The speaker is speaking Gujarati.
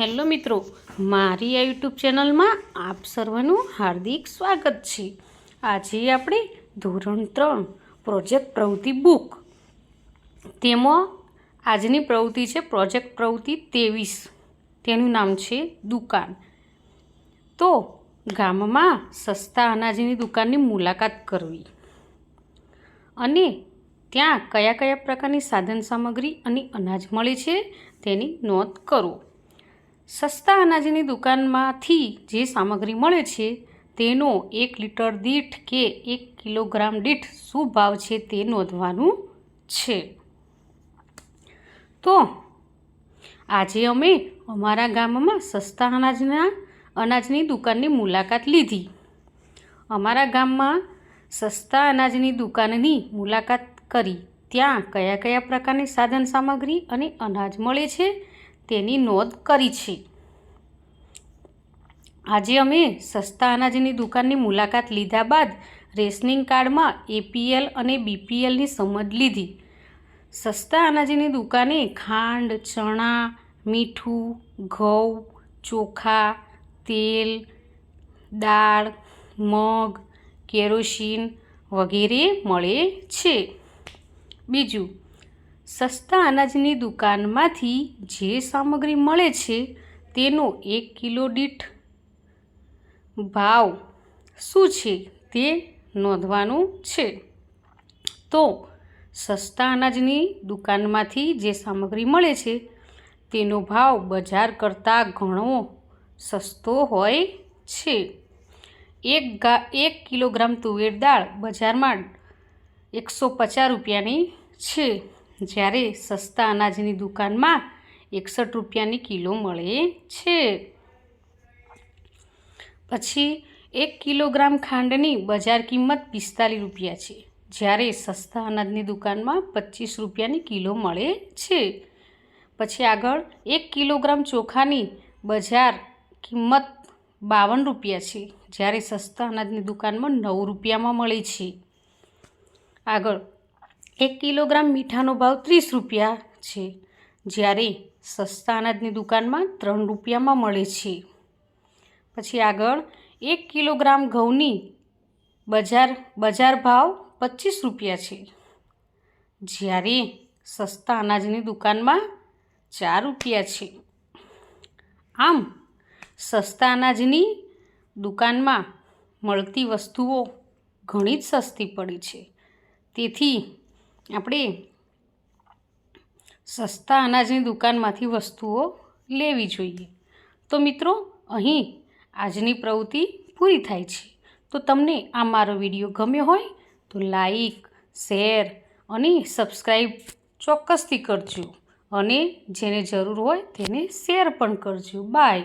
હેલો મિત્રો, મારી આ યુટ્યુબ ચેનલમાં આપ સર્વનું હાર્દિક સ્વાગત છે. આજે આપણે ધોરણ ત્રણ, પ્રોજેક્ટ પ્રવૃત્તિ બુક. તેમાં આજની પ્રવૃત્તિ છે પ્રોજેક્ટ પ્રવૃત્તિ ત્રેવીસ. તેનું નામ છે દુકાન. તો ગામમાં સસ્તા અનાજની દુકાનની મુલાકાત કરવી. અને ત્યાં કયા કયા પ્રકારની સાધન સામગ્રી અને અનાજ મળે છે તેની નોંધ કરો. સસ્તા અનાજની દુકાનમાંથી જે સામગ્રી મળે છે, તેનો એક લીટર દીઠ કે એક કિલોગ્રામ દીઠ શું ભાવ છે તે નોંધવાનું છે. તો, આજે અમે અમારા ગામમાં સસ્તા અનાજના, અનાજની દુકાનની મુલાકાત લીધી. અમારા ગામમાં સસ્તા અનાજની દુકાનની મુલાકાત કરી. ત્યાં કયા કયા પ્રકારની સાધન સામગ્રી અને અનાજ મળે છે તેની નોંધ કરી છે. આજે અમે સસ્તા અનાજની દુકાનની મુલાકાત લીધા બાદ રેશનિંગ કાર્ડમાં એપીએલ અને બીપીએલની સમજ લીધી. સસ્તા અનાજની દુકાને ખાંડ, ચણા, મીઠું, ઘઉં, ચોખા, તેલ, દાળ, મગ, કેરોસીન વગેરે મળે છે. બીજું સસ્તા અનાજની દુકાનમાંથી જે સામગ્રી મળે છે, તેનો એક કિલો દીઠ. ભાવ શું છે તે નોંધવાનું છે. તો સસ્તા અનાજની દુકાનમાંથી જે સામગ્રી મળે છે, તેનો ભાવ બજાર કરતાં ઘણો સસ્તો હોય છે. એક ગા, એક કિલોગ્રામ તુવેર દાળ બજારમાં એકસો પચાસ રૂપિયાની છે. જ્યારે સસ્તા અનાજની દુકાનમાં એકસઠ રૂપિયાની કિલો મળે છે. પછી એક કિલોગ્રામ ખાંડની બજાર કિંમત પિસ્તાલીસ રૂપિયા છે. જ્યારે સસ્તા અનાજની દુકાનમાં પચીસ રૂપિયાની કિલો મળે છે. પછી આગળ એક કિલોગ્રામ ચોખાની બજાર કિંમત બાવન રૂપિયા છે. જ્યારે સસ્તા અનાજની દુકાનમાં નવ રૂપિયામાં મળે છે. આગળ એક કિલોગ્રામ મીઠાનો ભાવ ત્રીસ રૂપિયા છે. જ્યારે સસ્તા અનાજની દુકાનમાં ત્રણ રૂપિયામાં મળે છે. પછી આગળ, એક કિલોગ્રામ ઘઉંની બજાર બજાર ભાવ પચીસ રૂપિયા છે. જ્યારે સસ્તા અનાજની દુકાનમાં ચાર રૂપિયા છે. આમ, સસ્તા અનાજની દુકાનમાં મળતી વસ્તુઓ ઘણી જ સસ્તી પડે છે. તેથી આપણે સસ્તા અનાજની દુકાનમાંથી વસ્તુઓ લેવી જોઈએ. તો મિત્રો, અહીં આજની પ્રવૃત્તિ પૂરી થાય છે. તો તમને આ મારો વીડિયો ગમ્યો હોય, તો લાઈક, શેર અને સબસ્ક્રાઈબ ચોક્કસથી કરજો. અને જેને જરૂર હોય તેને શેર પણ કરજો. બાય.